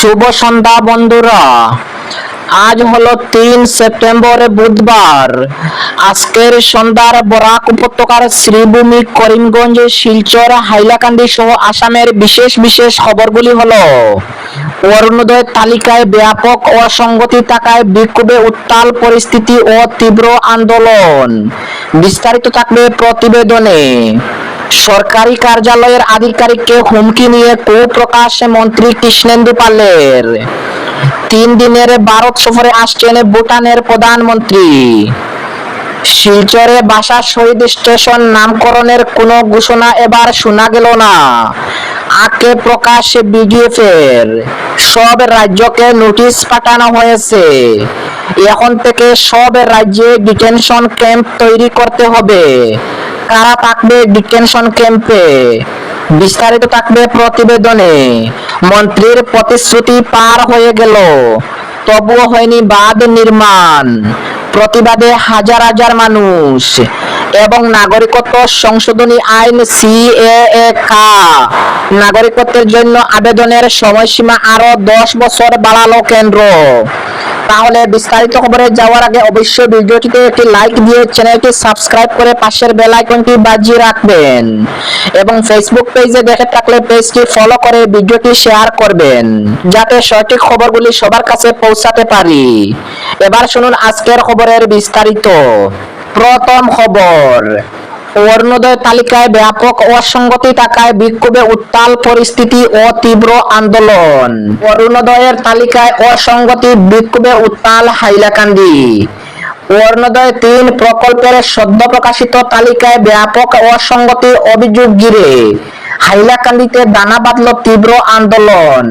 শুভ সন্ধ্যা, বন্ধুরা। আজ হলো তিন সেপ্টেম্বর, বুধবার। আজকের সন্ধ্যার বরাক উপত্যকার শ্রীভূমি করিমগঞ্জ, শিলচর, হাইলাকান্দি সহ আসামের বিশেষ বিশেষ খবরগুলি হলো, অরুণোদয় তালিকায় ব্যাপক অসঙ্গতি থাকায় বিক্ষোভে উত্তাল পরিস্থিতি ও তীব্র আন্দোলন। বিস্তারিত থাকবে প্রতিবেদনে। সরকারি কার্যালয়ের আধিকারিককে হুমকি নিয়ে কুপ্রকাশে মন্ত্রী কৃষ্ণেন্দু পালের। তিন দিনের ভারত সফরে আসছেন ভুটানের প্রধানমন্ত্রী। শিলচরে বাসা শহীদ স্টেশন নামকরণের কোনো ঘোষণা এবার শোনা গেল না। আকে প্রকাশ বিডিএফ এর সব রাজ্যকে নোটিশ পাঠানো হয়েছে। এখন থেকে সব রাজ্যে ডিটেনশন ক্যাম্প তৈরি করতে হবে। কারা থাকবে ডিটেনশন ক্যাম্পে? বিস্তারিত থাকবে প্রতিবেদনে। মন্ত্রীর প্রতিশ্রুতি পার হয়ে গেল। তবুও হয়নি বাঁধ নির্মাণ। প্রতিবাদে হাজার হাজার মানুষ এবং নাগরিকত্ব সংশোধনী আইন সিএএ কা নাগরিকত্বের জন্য আবেদনের সময়সীমা আরও দশ বছর বাড়ালো কেন্দ্র। তাহলে বিস্তারিত খবরে যাওয়ার আগে অবশ্যই ভিডিওটিতে একটি লাইক দিয়ে চ্যানেলটি সাবস্ক্রাইব করে পাশের বেল আইকনটি বাজিয়ে রাখবেন। এবং ফেসবুক পেজে দেখে থাকলে পেজটি ফলো করে ভিডিওটি শেয়ার করবেন, যাতে সঠিক খবরগুলি সবার কাছে পৌঁছাতে পারি। এবার শুনুন আজকের খবরের বিস্তারিত। প্রথম খবর অরুণোদয় তালিকায় ব্যাপক অসঙ্গতি থাকায় বিক্ষোভে উত্তাল পরিস্থিতি ও তীব্র আন্দোলন। অরুণোদয়ের তালিকায় অসঙ্গতি, বিক্ষোভে উত্তাল হাইলাকান্দি। অরুণোদয় তিন প্রকল্পের সদ্য প্রকাশিত তালিকায় ব্যাপক অসঙ্গতির অভিযোগ ঘিরে হাইলাকান্দিতে দানা বাঁধল তীব্র আন্দোলন।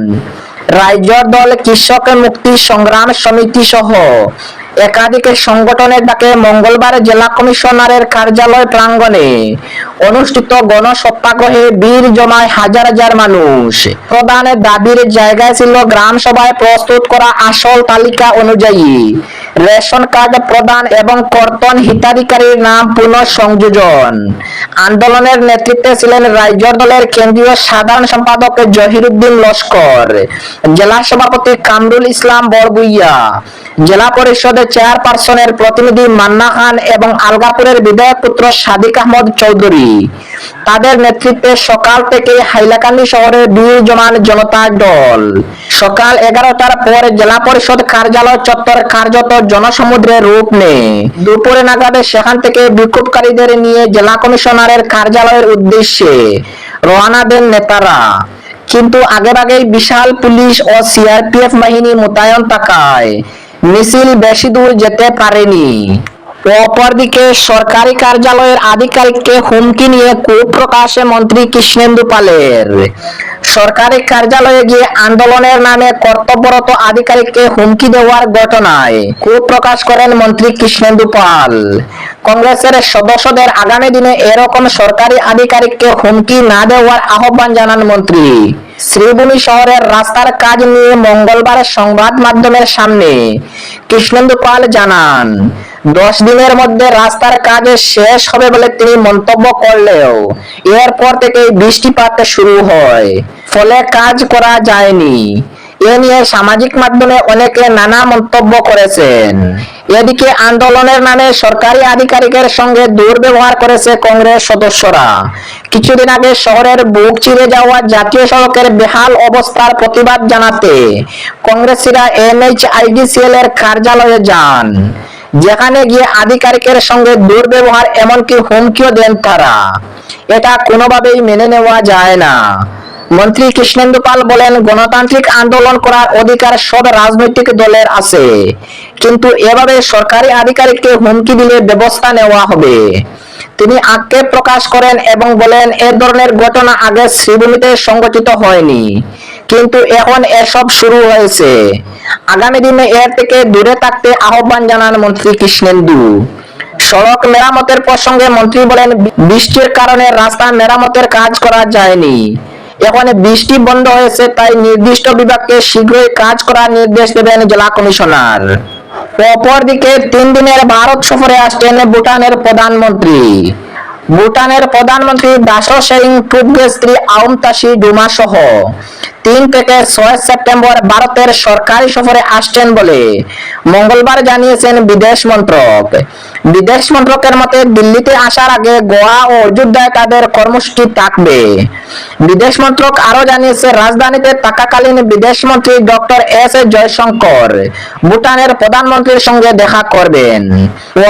রাজ্য দল কৃষক মুক্তি সংগ্রাম সমিতি সহ একাধিক সংগঠনের ডাকে মঙ্গলবার জেলা কমিশনারের কার্যালয় প্রাঙ্গণে অনুষ্ঠিত গণসত্যাগ্রহে বীর জমায় হাজার হাজার মানুষ। প্রধানের দাবির জায়গায় ছিল গ্রাম সভায় প্রস্তুত করা আসল তালিকা অনুযায়ী রেশন কার্ড প্রদান এবং কর্তন হিতাধিকারীর নাম পুনঃ সংযোজন আন্দোলনের নেতৃত্বে ছিলেন রাজ্য দলের কেন্দ্রীয় সাধারণ সম্পাদক জহিরুদ্দিন লস্কর। জেলা সভাপতি কামরুল ইসলাম বড়বুইয়া জেলা পরিষদের চেয়ারপারসনের প্রতিনিধি মান্না খান এবং আলগাপুরের বিধায়ক পুত্র সাদিক আহমদ চৌধুরী। তাদের নেতৃত্বে সকাল থেকে হাইলাকান্দি শহরে বীর জমান জনতার দল। সকাল এগারোটার পর জেলা পরিষদ কার্যালয় চত্বর কার্যত জনসমুদ্রে রূপ নেয়। দুপুরে নাগাদে সেখান থেকে বিক্ষোভকারীদের নিয়ে জেলা কমিশনারের কার্যালয়ের উদ্দেশ্যে রওনা দেন নেতারা। কিন্তু আগের আগেই বিশাল পুলিশ ও সিআরপিএফ বাহিনী মোতায়েন থাকায় মিছিল বেশি দূর যেতে পারেনি। অপরদিকে সরকারি কার্যালয়ের আধিকারিককে হুমকি নিয়ে কুপ্রকাশে মন্ত্রী কৃষ্ণেন্দু পালের। সরকারি কার্যালয়ে গিয়ে আন্দোলনের নামে কর্তব্যরত আধিকারিককে হুমকি দেওয়ার ঘটনায় কুপ্রকাশ করেন মন্ত্রী কৃষ্ণেন্দু পাল। কংগ্রেসের সদস্যদের আগামী দিনে এরকম সরকারি আধিকারিককে হুমকি না দেওয়ার আহ্বান জানান মন্ত্রী। শ্রীভূমি শহরের রাস্তার কাজ নিয়ে মঙ্গলবার সংবাদ মাধ্যমের সামনে কৃষ্ণেন্দু পাল জানান, দশ দিনের মধ্যে রাস্তার কাজ শেষ হবে বলে তিনি মন্তব্য করলেও এরপর থেকে বৃষ্টিপাত শুরু হয়। ফলে কাজ করা যায়নি। এ নিয়ে সামাজিক মাধ্যমে অনেকে নানা মন্তব্য করেছেন। এদিকে আন্দোলনের নামে সরকারি আধিকারিকের সঙ্গে দুর্ব্যবহার করেছে কংগ্রেস সদস্যরা। কিছুদিন আগে শহরের বুক চিরে যাওয়া জাতীয় সড়কের বেহাল অবস্থার প্রতিবাদ জানাতে কংগ্রেসীরা এনএইচআইডিসিএল এর কার্যালয়ে যান, যেখানে গিয়ে আধিকারিকের সঙ্গে দুর্ব্যবহার এমনকি হুমকিও দেন তারা। এটা কোনোভাবেই মেনে নেওয়া যায় না। মন্ত্রী কৃষ্ণেন্দু পাল বলেন, গণতান্ত্রিক আন্দোলন করার অধিকার সব রাজনৈতিক দলের আছে। কিন্তু এভাবে সরকারি আধিকারিককে হুমকি দিলে ব্যবস্থা নেওয়া হবে। তিনি আক্ষেপ প্রকাশ করেন এবং বলেন, এ ধরনের ঘটনা আগে শ্রীভূমিতে সংগঠিত হয়নি। কিন্তু এখন এসব শুরু হয়েছে। আগামী দিনে এর থেকে দূরে থাকতে আহ্বান জানান মন্ত্রী কৃষ্ণেন্দু। সড়ক মেরামতের প্রসঙ্গে মন্ত্রী বলেন, বৃষ্টির কারণে রাস্তা মেরামতের কাজ করা যায়নি। এখন বৃষ্টি বন্ধ হয়েছে, তাই নির্দিষ্ট বিভাগকে শীঘ্রই কাজ করার নির্দেশ দেবেন জেলা কমিশনার। অপরদিকে তিন দিনের ভারত সফরে আসছেন ভুটানের প্রধানমন্ত্রী। ভুটানের প্রধানমন্ত্রী দাসো শেরিং টুপগে স্ত্রী আউমতাসি ডুমা সহ। তিন থেকে ছয় সেপ্টেম্বর ভারতের সরকারি সফরে আসছেন বলে মঙ্গলবার জানিয়েছেন বিদেশ মন্ত্রক। বিদেশ মন্ত্রকের মতে দিল্লিতে আসার আগে গোয়া ও অযোধ্যায় তাদের কর্মসূচি থাকবে। বিদেশ মন্ত্রক আরও জানিয়েছে, রাজধানীতে থাকাকালীন বিদেশ মন্ত্রী ডক্টর এস এ জয়শঙ্কর ভুটানের প্রধানমন্ত্রীর সঙ্গে দেখা করবেন।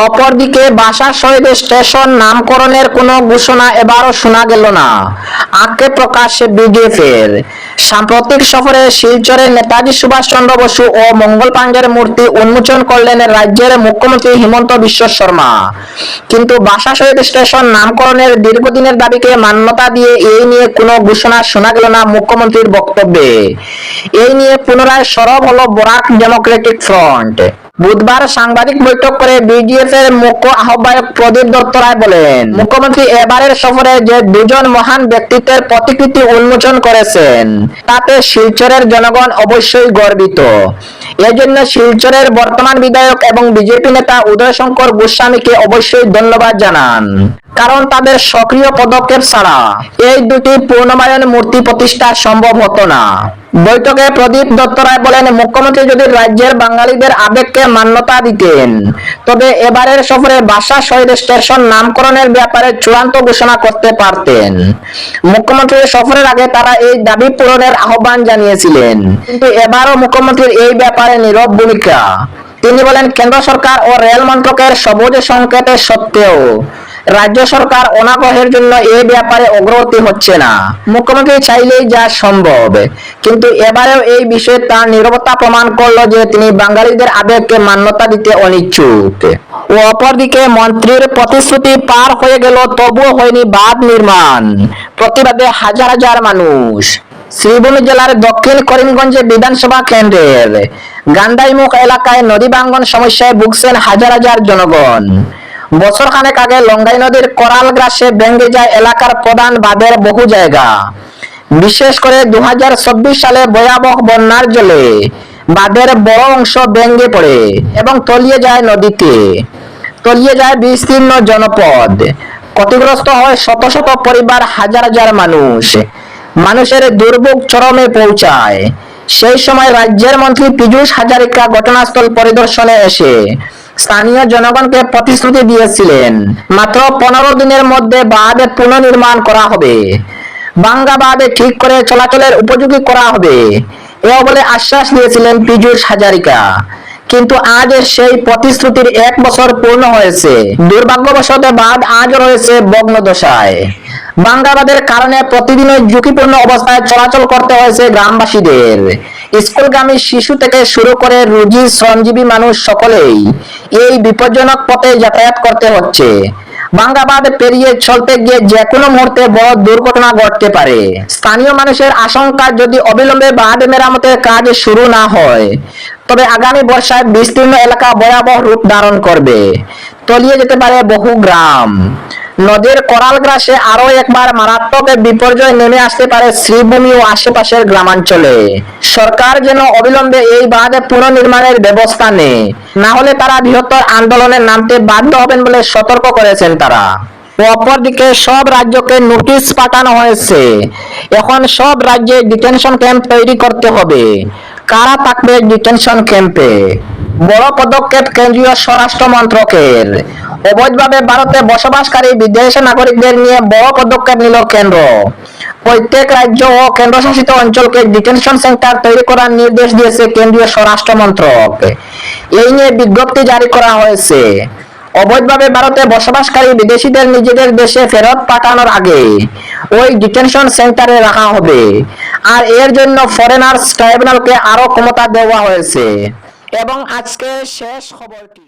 অপরদিকে বাসা শহীদ স্টেশন নামকরণের কোনো ঘোষণা এবারও শোনা গেল না। প্রকাশ্যে বিডিএফ এর সাম্প্রতিক সফরে শিলচরে নেতাজি সুভাষ চন্দ্র বসু ও মঙ্গল পাণ্ডের মূর্তি উন্মোচন করলেন রাজ্যের মুখ্যমন্ত্রী হিমন্ত বিশ্ব শর্মা। কিন্তু বাসা শহীদ স্টেশন নামকরণের দীর্ঘদিনের দাবিকে মান্যতা দিয়ে এই নিয়ে কোনো ঘোষণা শোনা গেল না মুখ্যমন্ত্রীর বক্তব্যে। এই নিয়ে পুনরায় সরব হল বরাক ডেমোক্রেটিক ফ্রন্ট। বুধবার সাংবাদিক বৈঠক করে বিডিএফ এর মুখ্য আহ্বায়ক প্রদীপ দত্ত রায় বলেন, মুখ্যমন্ত্রী এবারের সফরে যে দুজন মহান ব্যক্তিত্বের প্রতিকৃতি উন্মোচন করেছেন, তাতে শিলচরের জনগণ অবশ্যই গর্বিত। এজন্য শিলচরের বর্তমান বিধায়ক এবং বিজেপি নেতা উদয়শঙ্কর গোস্বামীকে অবশ্যই ধন্যবাদ জানান। কারণ তাদের সক্রিয় পদক্ষেপ ছাড়া এই দুটি পূর্ণমায়ন মূর্তি প্রতিষ্ঠা সম্ভব হতো না। বৈঠকে প্রদীপ দত্ত রায় বলেন, মুখ্যমন্ত্রী যদি রাজ্যের বাঙালিদের আবেগকে মান্যতা দিতেন, তবে এবারের সফরে বাসা শহীদ স্টেশন নামকরণের ব্যাপারে চূড়ান্ত ঘোষণা করতে পারতেন। মুখ্যমন্ত্রীর সফরের আগে তারা এই দাবি পূরণের আহ্বান জানিয়েছিলেন। কিন্তু এবারও মুখ্যমন্ত্রীর এই ব্যাপারে নীরব ভূমিকা। তিনি বলেন, কেন্দ্র সরকার ও রেল মন্ত্রকের সবুজ সংকেতের সত্ত্বেও রাজ্য সরকার অনাগ্রহের জন্য এই ব্যাপারে অগ্রগতি হচ্ছে না। মুখ্যমন্ত্রী চাইলেই যা সম্ভব। কিন্তু এবারেও এই বিষয়ে তার নীরবতা প্রমাণ করল যে তিনি বাঙালিদের আবেগকে মান্যতা দিতে অনিচ্ছুক। ও অপরদিকে মন্ত্রীর প্রতিশ্রুতি পার হয়ে গেল, তবুও হয়নি বাঁধ নির্মাণ। প্রতিবাদে হাজার হাজার মানুষ। শ্রীভূমি জেলার দক্ষিণ করিমগঞ্জে বিধানসভা কেন্দ্রের গান্ডাইমুখ এলাকায় নদী ভাঙ্গন সমস্যায় ভুগছেন হাজার হাজার জনগণ। বছর খানেক আগে লঙ্গাই নদীর করাল গ্রাসে ভেঙে যায় এলাকার প্রধান বাঁধের বহু জায়গা। বিশেষ করে দু সালে ভয়াবহ বন্যার জলে বাঁধের বড় অংশ ভেঙে পড়ে এবং তলিয়ে যায় নদীতে। তলিয়ে যায় বিস্তীর্ণ জনপদ। ক্ষতিগ্রস্ত হয় শত শত পরিবার হাজার হাজার মানুষ। মানুষের দুর্ভোগ চরমে পৌঁছায়। সেই সময় রাজ্যের মন্ত্রী পীযূষ হাজারিকা ঘটনাস্থল পরিদর্শনে এসে স্থানীয় জনগণকে প্রতিশ্রুতি দিয়েছিলেন। মাত্র পনেরো দিনের মধ্যে বাঁধ পুনর্নির্মাণ করা হবে। বাঙ্গা বাঁধে ঠিক করে চলাচলের উপযোগী করা হবে। এও বলে আশ্বাস দিয়েছিলেন পীযূষ হাজারিকা। কিন্তু আজ সেই প্রতিশ্রুতির এক বছর পূর্ণ হয়েছে। দুর্ভাগ্যবশত বাঁধ আজ রয়েছে ভগ্ন দশায় বাঙ্গাবাদের কারণে প্রতিদিনের ঝুঁকিপূর্ণ অবস্থায় চলাচল করতে হয়েছে গ্রামবাসীদের। স্কুলগামী শিশু থেকে শুরু করে রুজি শ্রমজীবী মানুষ সকলেই এই বিপজ্জনক পথে যাতায়াত করতে হচ্ছে। বাঙ্গাবাদ পেরিয়ে চলতে গিয়ে যে কোনো মুহূর্তে বড় দুর্ঘটনা ঘটতে পারে। স্থানীয় মানুষের আশঙ্কা যদি অবিলম্বে বাঁধ মেরামতের কাজ শুরু না হয়, তবে আগামী বর্ষায় বিস্তীর্ণ এলাকা ভয়াবহ রূপ ধারণ করবে। তলিয়ে যেতে পারে বহু গ্রাম। নদীর করাল গ্রাসে আরও একবার মারাত্মক বিপর্যয় নেমে আসতে পারে শ্রীভূমি ও আশেপাশের গ্রামাঞ্চলে। সরকার যেন অবিলম্বে এই বাঁধ পুনর্নির্মাণের ব্যবস্থা নেয়। না হলে তারা বৃহত্তর আন্দোলনে নামতে বাধ্য হবেন বলে সতর্ক করেছেন তারা। অপরদিকে সব রাজ্যকে নোটিশ পাঠানো হয়েছে। এখন সব রাজ্যে ডিটেনশন ক্যাম্প তৈরি করতে হবে। কারা থাকবে ডিটেনশন ক্যাম্পে? বড় পদক্ষেপ কেন্দ্রীয় স্বরাষ্ট্র মন্ত্রকের। অবৈধভাবে ভারতে বসবাসকারী বিদেশি নাগরিকদের নিয়ে বড় পদক্ষেপ নিল কেন্দ্র। প্রত্যেক রাজ্য ও কেন্দ্রশাসিত অঞ্চলকে ডিটেনশন সেন্টার তৈরি করার নির্দেশ দিয়েছে কেন্দ্রীয় স্বরাষ্ট্র মন্ত্রক। এই নিয়ে বিজ্ঞপ্তি জারি করা হয়েছে। অবৈধভাবে ভারতে বসবাসকারী বিদেশিদের নিজেদের দেশে ফেরত পাঠানোর আগে ওই ডিটেনশন সেন্টারে রাখা হবে। আর এর জন্য ফরেনার্স ট্রাইব্যুনালকে আরও ক্ষমতা দেওয়া হয়েছে। এবং আজকে শেষ খবরটি।